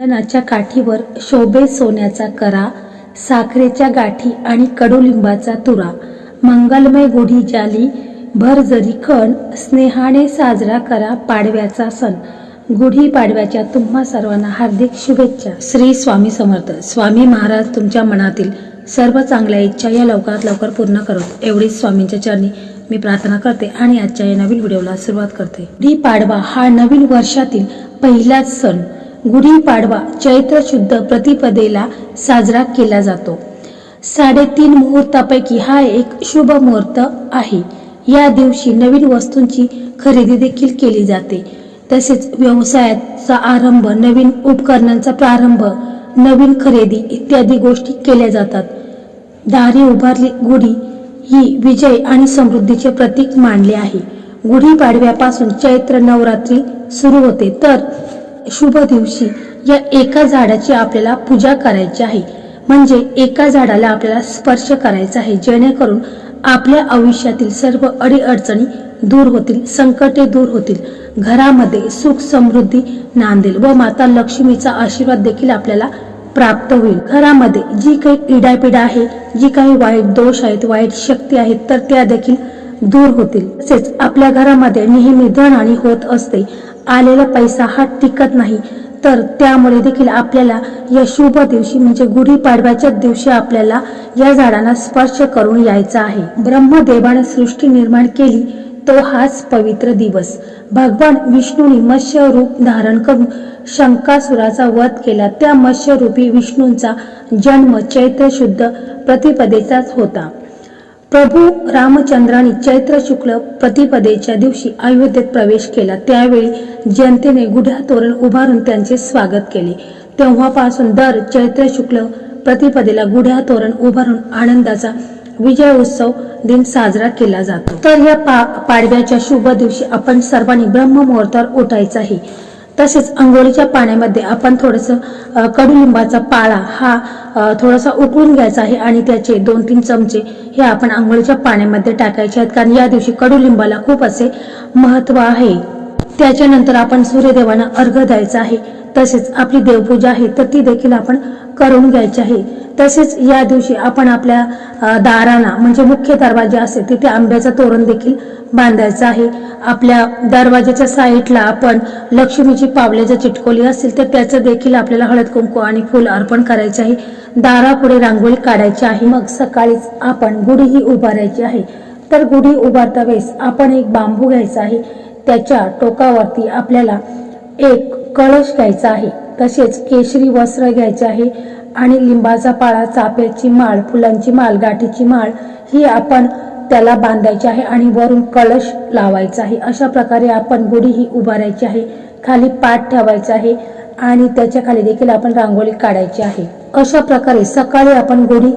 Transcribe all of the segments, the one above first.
चंदनाच्या काठीवर शोभे सोन्याचा करा साखरेच्या गाठी आणि कडुलिंबाचा तुरा. मंगलमय गुढी जाली भर जरी कण स्नेहाने साजरा करा पाडव्याचा सण. गुढी पाडव्याच्या तुम्हा सर्वांना हार्दिक शुभेच्छा. श्री स्वामी समर्थ. स्वामी महाराज तुमच्या मनातील सर्व चांगल्या इच्छा या लवकरात लवकर पूर्ण करत एवढीच स्वामींच्या चरणी मी प्रार्थना करते आणि आजच्या या नवीन व्हिडिओला सुरुवात करते. गुढी पाडवा हा नवीन वर्षातील पहिलाच सण. गुढीपाडवा चैत्र शुद्ध प्रतिपदेला साजरा केला जातो. साडेतीन मुहूर्तापैकी हा एक शुभ मुहूर्त आहे. या दिवशी नवीन वस्तूंची खरेदी देखील केली जाते. तसेच व्यवसायाचा आरंभ नवीन उपकरणांचा प्रारंभ नवीन खरेदी इत्यादी गोष्टी केल्या जातात. दारी उभारली गुढी ही विजय आणि समृद्धीचे प्रतीक मानले आहे. गुढीपाडव्यापासून चैत्र नवरात्री सुरू होते. तर शुभ दिवशी या एका झाडाची आपल्याला पूजा करायची आहे. म्हणजे एका झाडाला आपल्याला स्पर्श करायचा आहे. जेणेकरून आपल्या आयुष्यातील सर्व अडीअडचणी दूर होतील संकटे दूर होतील. घरामध्ये सुख समृद्धी नांदेल व माता लक्ष्मीचा आशीर्वाद देखील आपल्याला प्राप्त होईल. घरामध्ये जी काही इडापिडा आहे जी काही वाईट दोष आहेत वाईट शक्ती आहेत तर त्या देखील दूर होतील. तसेच आपल्या घरामध्ये नेहमी धन आणि होत असते. आलेला पैसा हा टिकत नाही. तर त्यामुळे देखील आपल्याला या शुभ दिवशी म्हणजे गुढीपाडव्याच्या दिवशी आपल्याला या झाडांना स्पर्श करून यायचा आहे. ब्रह्मदेवाने सृष्टी निर्माण केली तो हाच पवित्र दिवस. भगवान विष्णूने मत्स्य रूप धारण करून शंकासुराचा वध केला. त्या मत्स्यरूपी विष्णूंचा जन्म चैत्र शुद्ध प्रतिपदेचाच होता. प्रभू रामचंद्राने चैत्र शुक्ल प्रतिपदेच्या दिवशी अयोध्येत प्रवेश केला. त्यावेळी जनतेने गुढ्या तोरण उभारून त्यांचे स्वागत केले. तेव्हापासून दर चैत्र शुक्ल प्रतिपदेला गुढ्या तोरण उभारून आनंदाचा विजय उत्सव दिन साजरा केला जातो. तर या पा पाडव्याच्या शुभ दिवशी आपण सर्वांनी ब्रह्म मुहूर्तावर उठायचं आहे. तसेच अंघोळीच्या पाण्यामध्ये आपण थोडंसं कडुलिंबाचा पाळा हा थोडासा उकळून घ्यायचा आहे आणि त्याचे दोन तीन चमचे हे आपण आंघोळीच्या पाण्यामध्ये टाकायचे आहेत. कारण या दिवशी कडुलिंबाला खूप असे महत्त्व आहे. त्याच्यानंतर आपण सूर्यदेवांना अर्घ द्यायचा आहे. तसेच आपली देवपूजा आहे तर ती देखील आपण करून घ्यायचे आहे. तसेच या दिवशी आपण आपल्या दारांना म्हणजे मुख्य दरवाजे असेल तिथे आंब्याचं तोरण देखील बांधायचं आहे. आपल्या दरवाजाच्या साईडला आपण लक्ष्मीची पावले जर चिटकोली असेल तर त्याचं देखील आपल्याला हळद कुंकू आणि फुल अर्पण करायचे आहे. दारापुढे रांगोळी काढायची आहे. मग सकाळीच आपण गुढीही उभारायची आहे. तर गुढी उभारता वेळेस आपण एक बांबू घ्यायचा आहे. त्याच्या टोकावरती आपल्याला एक कळश घ्यायचा आहे तसेच केशरी वस्त्र घ्यायचे आहे आणि लिंबाचा पाळा चाफ्याची माळ फुलांची माळ गाठीची माळ ही आपण त्याला बांधायची आहे आणि वरून कळश लावायचा आहे. अशा प्रकारे आपण गुढी ही उभारायची आहे खाली पाठ ठेवायचा आहे आणि त्याच्याखाली देखील आपण रांगोळी काढायची आहे. अशा प्रकारे सकाळी आपण गुढी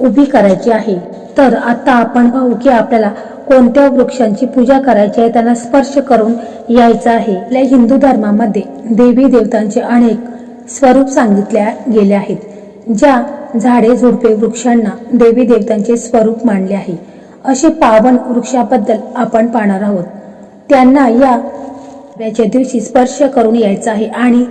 उभी करायची आहे. तर आता आपण पाहू की आपल्याला कोणत्या वृक्षांची पूजा करायची आहे त्यांना स्पर्श करून यायचं आहे. आपल्या हिंदू धर्मामध्ये देवी देवतांचे अनेक स्वरूप सांगितल्या गेले आहेत ज्या झाडे झुडपे वृक्षांना देवी देवतांचे स्वरूप मानले आहे. असे पावन वृक्षाबद्दल आपण पाहणार आहोत. त्यांना या याच्या दिवशी स्पर्श करून यायचा आहे आणि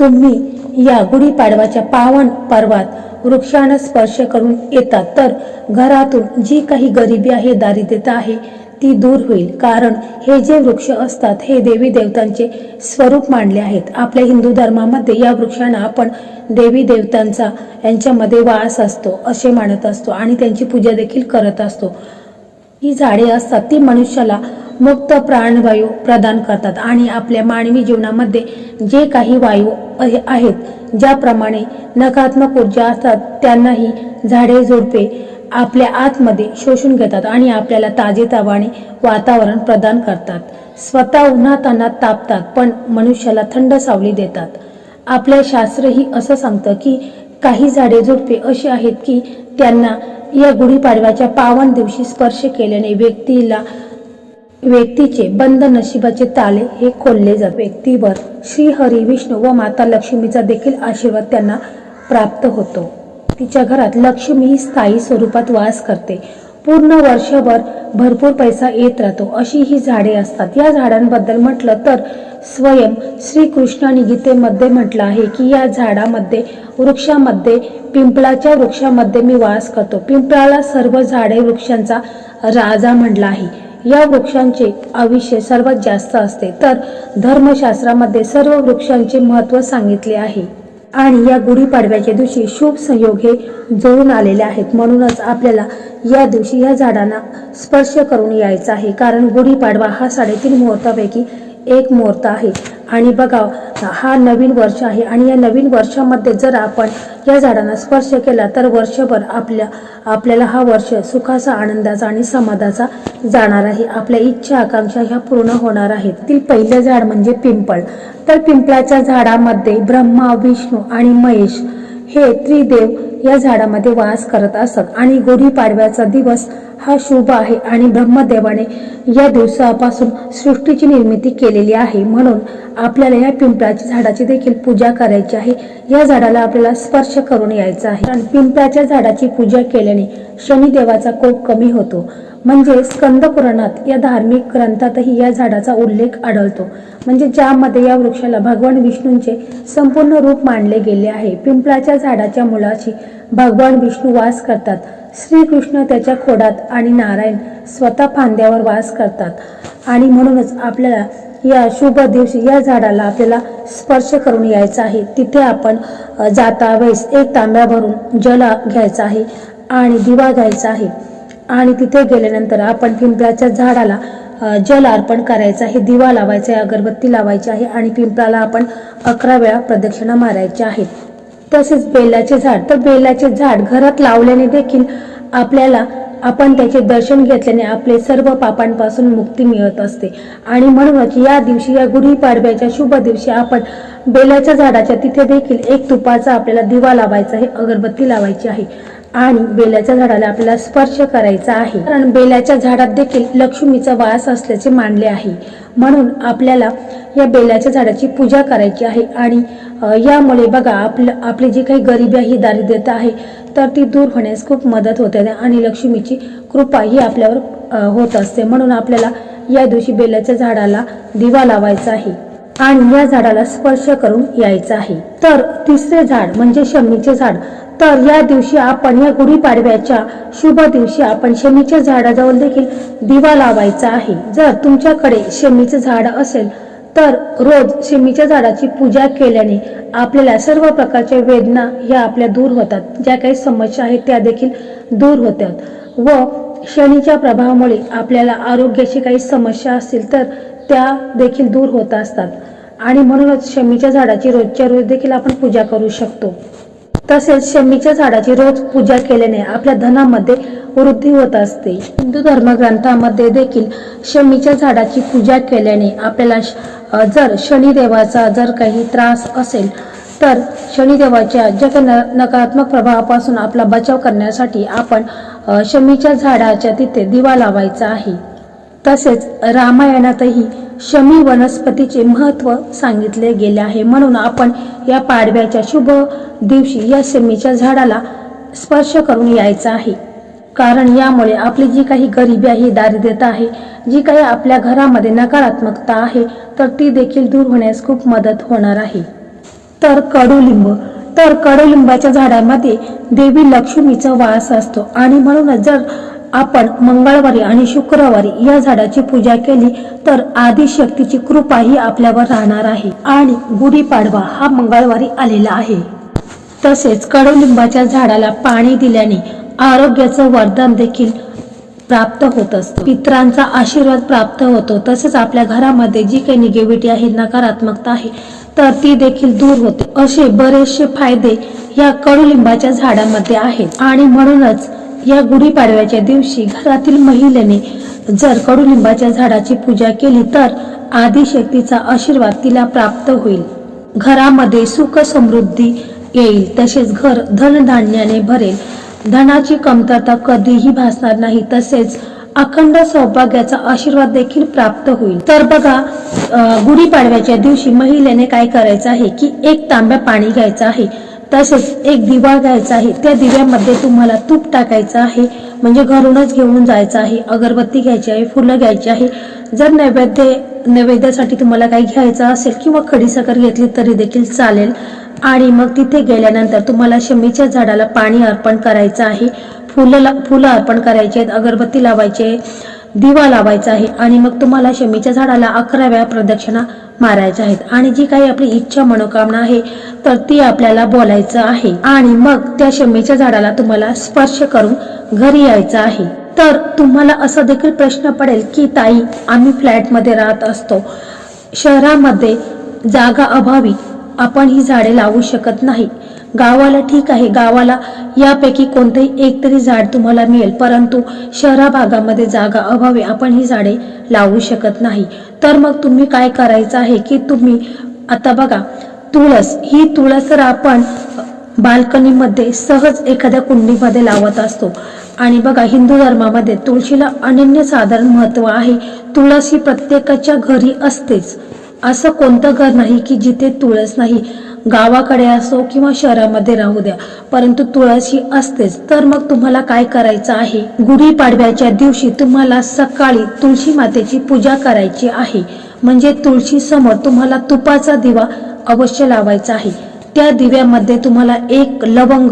तुम्ही या गुढीपाडवाच्या पावन पर्वात वृक्षांना स्पर्श करून येतात. तर घरातून जी काही गरिबी आहे दारिद्र्यता आहे ती दूर होईल. कारण हे जे वृक्ष असतात हे देवी देवतांचे स्वरूप मानले आहेत. आपल्या हिंदू धर्मामध्ये या वृक्षांना आपण देवी देवतांचा यांच्यामध्ये वास असतो असे मानत असतो आणि त्यांची पूजा देखील करत असतो. ही झाडे असतात ती मनुष्याला मुक्त प्राणवायू प्रदान करतात आणि आपल्या मानवी जीवनामध्ये जे काही वायू आहेत ज्याप्रमाणे नकारात्मक ऊर्जा असतात त्यांनाही झाडे झुडपे आपल्या आतमध्ये शोषून घेतात आणि आपल्याला ताजेतवाने वातावरण प्रदान करतात. स्वतः उन्हात तापतात पण मनुष्याला थंड सावली देतात. आपले शास्त्रही असं सांगतं की काही झाडे झुडपे अशी आहेत की त्यांना या गुढीपाडव्याच्या पावन दिवशी स्पर्श केल्याने व्यक्तीला व्यक्तीचे बंद नशिबाचे ताले हे खोलले जात. व्यक्तीवर श्री हरी विष्णू व माता लक्ष्मीचा देखील आशीर्वाद त्यांना प्राप्त होतो. तिच्या घरात लक्ष्मी ही स्थायी स्वरूपात वास करते. पूर्ण वर्षभर भरपूर पैसा येत राहतो. अशी ही झाडे असतात. या झाडांबद्दल म्हटलं तर स्वयं श्रीकृष्णाने गीतेमध्ये म्हटलं आहे की या झाडामध्ये वृक्षामध्ये पिंपळाच्या वृक्षामध्ये मी वास करतो. पिंपळाला सर्व झाडे वृक्षांचा राजा म्हटला आहे. या वृक्षांचे आयुष्य सर्वात जास्त असते. तर धर्मशास्त्रामध्ये सर्व वृक्षांचे महत्त्व सांगितले आहे. आणि या गुढीपाडव्याच्या दिवशी शुभ संयोग हे जुळून आलेले आहेत. म्हणूनच आपल्याला या दिवशी या झाडांना स्पर्श करून यायचा आहे. कारण गुढीपाडवा हा साडेतीन मुहूर्तापैकी एक मुहूर्त आहे. आणि बघा हा नवीन वर्ष आहे आणि या नवीन वर्षामध्ये जर आपण या झाडांना स्पर्श केला तर वर्षभर आपल्या आपल्याला हा वर्ष सुखाचा आनंदाचा आणि समाधाचा जाणार आहे. आपल्या इच्छा आकांक्षा ह्या पूर्ण होणार आहेत. तील पहिलं झाड म्हणजे पिंपळ. तर पिंपळाच्या झाडामध्ये ब्रह्मा विष्णू आणि महेश हे त्रिदेव या झाडामध्ये वास करत असत. आणि गुढीपाडव्याचा दिवस हा शुभ आहे आणि ब्रह्मदेवाने या दिवसापासून सृष्टीची निर्मिती केलेली आहे. म्हणून आपल्याला या पिंपळाच्या झाडाची देखील पूजा करायची आहे. या झाडाला आपल्याला स्पर्श करून यायचा आहे. कारण पिंपळाच्या झाडाची पूजा केल्याने शनिदेवाचा कोप कमी होतो. म्हणजे स्कंद पुराणात या धार्मिक ग्रंथातही या झाडाचा उल्लेख आढळतो. म्हणजे ज्यामध्ये या वृक्षाला भगवान विष्णूंचे संपूर्ण रूप मानले गेले आहे. पिंपळाच्या झाडाच्या मुळाशी भगवान विष्णू वास करतात. श्रीकृष्ण त्याच्या खोडात आणि नारायण स्वतः फांद्यावर वास करतात. आणि म्हणूनच आपल्याला या शुभ दिवशी या झाडाला आपल्याला स्पर्श करून यायचा आहे. तिथे आपण जाता वेळेस एक तांब्या भरून जल घ्यायचा आहे आणि दिवा घ्यायचा आहे. आणि तिथे गेल्यानंतर आपण पिंपळाच्या झाडाला जल अर्पण करायचं आहे दिवा लावायचा आहे अगरबत्ती लावायची आहे आणि पिंपळाला आपण अकरा वेळा प्रदक्षिणा मारायच्या आहेत तसेच बेलाचे झाड तर बेलाचे झाड घरात लावल्याने देखील आपल्याला आपण त्याचे दर्शन घेतल्याने आपले सर्व पापांपासून मुक्ती मिळत असते. आणि म्हणूनच या दिवशी या गुढीपाडव्याच्या शुभ दिवशी आपण बेलाच्या झाडाच्या तिथे देखील एक तुपाचा आपल्याला दिवा लावायचा आहे अगरबत्ती लावायची आहे. आणि बेलाच्या झाडाला आपल्याला स्पर्श करायचा आहे. कारण बेलाच्या झाडात देखील लक्ष्मीचा वास असल्याचे मानले आहे. म्हणून आपल्याला या बेलाच्या झाडाची पूजा करायची आहे आणि यामुळे बघा आपलं आपली जी काही गरिबी आहे दारिद्र्यता आहे तर ती दूर होण्यास खूप मदत होते आणि लक्ष्मीची कृपा ही आपल्यावर होत असते. म्हणून आपल्याला या दिवशी बेलाच्या झाडाला दिवा लावायचा आहे. आणि या झाडाला स्पर्श करून यायचं आहे. तर तिसरे झाड म्हणजे शमीचे झाड. तर या दिवशी आपण या गुढीपाडव्याच्या शुभ दिवशी आपण शमीच्या झाडाजवळ देखील दिवा लावायचा आहे. जर तुमच्याकडे शमीचं झाड असेल तर रोज शमीच्या झाडाची पूजा केल्याने आपल्याला सर्व प्रकारच्या वेदना ह्या आपल्या दूर होतात. ज्या काही समस्या आहेत त्या देखील दूर होतात. व शनीच्या प्रभावामुळे आपल्याला आरोग्याची काही समस्या असतील तर त्या देखील दूर होत असतात. आणि म्हणूनच शमीच्या झाडाची रोजच्या रोज देखील आपण पूजा करू शकतो. तसेच शमीच्या झाडाची रोज पूजा केल्याने आपल्या धनामध्ये वृद्धी होत असते. हिंदू धर्मग्रंथामध्ये देखील शमीच्या झाडाची पूजा केल्याने आपल्याला श- जर शनिदेवाचा जर काही त्रास असेल तर शनिदेवाच्या जग नकारात्मक प्रभावापासून आपला बचाव करण्यासाठी आपण शमीच्या झाडाच्या तिथे दिवा लावायचा आहे. तसेच रामायणातही शमी वनस्पतीचे महत्त्व सांगितले गेले आहे. म्हणून आपण या पाडव्याच्या शुभ दिवशी या शमीच्या झाडाला स्पर्श करून यायचा आहे. कारण यामुळे आपली जी काही गरिबी आहे दारिद्र्यता आहे जी काही आपल्या घरामध्ये नकारात्मकता आहे तर ती देखील दूर होण्यास खूप मदत होणार आहे. तर कडुलिंब. तर कडुलिंबाच्या झाडामध्ये देवी लक्ष्मीचा वास असतो आणि म्हणूनच जर आपण मंगळवारी आणि शुक्रवारी या झाडाची पूजा केली तर आदिशक्तीची कृपा ही आपल्यावर राहणार आहे आणि गुढीपाडवा हा मंगळवारी आलेला आहे. तसेच कडुलिंबाच्या झाडाला पाणी दिल्याने आरोग्याचं वरदान देखील प्राप्त होत असतं. पित्रांचा आशीर्वाद प्राप्त होतो. तसेच आपल्या घरामध्ये जी काही निगेटिव्हिटी आहे नकारात्मकता आहे तर ती देखील दूर होते. असे बरेचसे फायदे या कडुलिंबाच्या झाडामध्ये आहेत. आणि म्हणूनच या गुढीपाडव्याच्या दिवशी घरातील महिलेने जर कडुलिंबाच्या झाडाची पूजा केली तर आदिशक्तीचा आशीर्वाद तिला प्राप्त होईल. घरामध्ये सुख समृद्धी येईल तसेच घर धनधान्याने भरेल. धनाची कमतरता कधीही भासणार नाही तसेच अखंड सौभाग्याचा आशीर्वाद देखील प्राप्त होईल. तर बघा गुढीपाडव्याच्या दिवशी महिलेने काय करायचं आहे की एक तांब्या पाणी घ्यायचं आहे. तसेच एक दिवा घ्यायचा आहे. त्या दिव्यामध्ये तुम्हाला तूप टाकायचं आहे. म्हणजे घरूनच घेऊन जायचं आहे. अगरबत्ती घ्यायची आहे फुलं घ्यायची आहे. जर नैवेद्य नैवेद्यासाठी तुम्हाला काही घ्यायचं असेल किंवा खडीसाखर घेतली तरी देखील चालेल. आणि मग तिथे गेल्यानंतर तुम्हाला शमीच्या झाडाला पाणी अर्पण करायचं आहे. फुलं ला- फुलं अर्पण करायची आहेत अगरबत्ती लावायची आहे दिवा लावायचा आहे आणि मग तुम्हाला शमीच्या झाडाला अकरा वेळा प्रदक्षिणा मारायच्या आहेत. आणि जी काही आपली इच्छा मनोकामना आहे तर ती आपल्याला बोलायचं आहे. आणि मग त्या शमीच्या झाडाला तुम्हाला स्पर्श करून घरी यायचं आहे. तर तुम्हाला असा देखील प्रश्न पडेल की ताई आम्ही फ्लॅटमध्ये राहत असतो. शहरामध्ये जागा अभावी आपण ही झाडे लावू शकत नाही. गावाला ठीक आहे. गावाला यापैकी कोणतेही एक तरी झाड तुम्हाला मिळेल. परंतु शहरा भागामध्ये जागा अभावी आपण ही झाडे लावू शकत नाही. तर मग तुम्ही काय करायचं आहे की तुम्ही आता बघा तुळस ही तुळस तर आपण बाल्कनीमध्ये सहज एखाद्या कुंडीमध्ये लावत असतो. आणि बघा हिंदू धर्मामध्ये तुळशीला अनन्य साधारण महत्त्व आहे. तुळस ही प्रत्येकाच्या घरी असतेच. असं कोणतं घर नाही की जिथे तुळस नाही? गावाकडे असो किंवा शहरामध्ये राहू द्या. परंतु तुळस ही असतेच. तर मग तुम्हाला काय करायचं आहे? गुढीपाडव्याच्या दिवशी तुम्हाला सकाळी तुळशी मातेची पूजा करायची आहे. म्हणजे तुळशी समोर तुम्हाला तुपाचा दिवा अवश्य लावायचा आहे. त्या दिव्यामध्ये तुम्हाला एक लवंग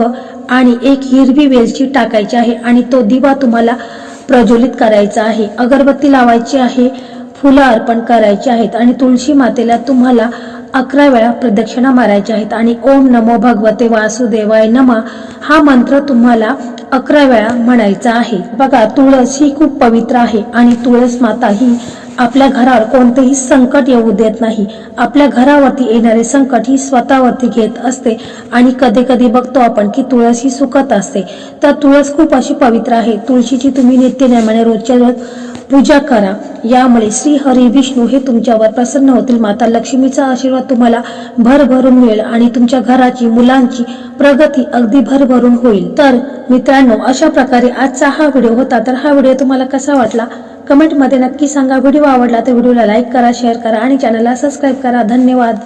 आणि एक हिरवी वेलची टाकायची आहे आणि तो दिवा तुम्हाला प्रज्वलित करायचा आहे. अगरबत्ती लावायची आहे. फुलं अर्पण करायची आहेत आणि तुळशी मातेला तुम्हाला अकरा वेळा प्रदक्षिणा मारायच्या आहेत. आणि ओम नमो भगवते वासुदेवाय नमा. हा मंत्र तुम्हाला अकरा वेळा म्हणायचा आहे. बघा तुळस ही खूप पवित्र आहे आणि तुळस माता ही आपल्या घरावर कोणतेही संकट येऊ देत नाही. आपल्या घरावरती येणारे संकट ही स्वतःवरती घेत असते आणि कधी कधी बघतो आपण की तुळस ही सुकत असते. तर तुळस खूप अशी पवित्र आहे. तुळशीची तुम्ही नित्यनेमाने रोजच्या रोज पूजा करा. यामुळे श्री हरी विष्णू हे तुमच्यावर प्रसन्न होतील. माता लक्ष्मीचा आशीर्वाद तुम्हाला भरभरून मिळेल आणि तुमच्या घराची मुलांची प्रगती अगदी भरभरून होईल. तर मित्रांनो अशा प्रकारे आजचा हा व्हिडिओ होता. तर हा व्हिडिओ तुम्हाला कसा वाटला? कमेंटमध्ये नक्की सांगा. व्हिडिओ आवडला तर व्हिडिओला लाईक करा शेअर करा आणि चॅनलला सबस्क्राईब करा. धन्यवाद.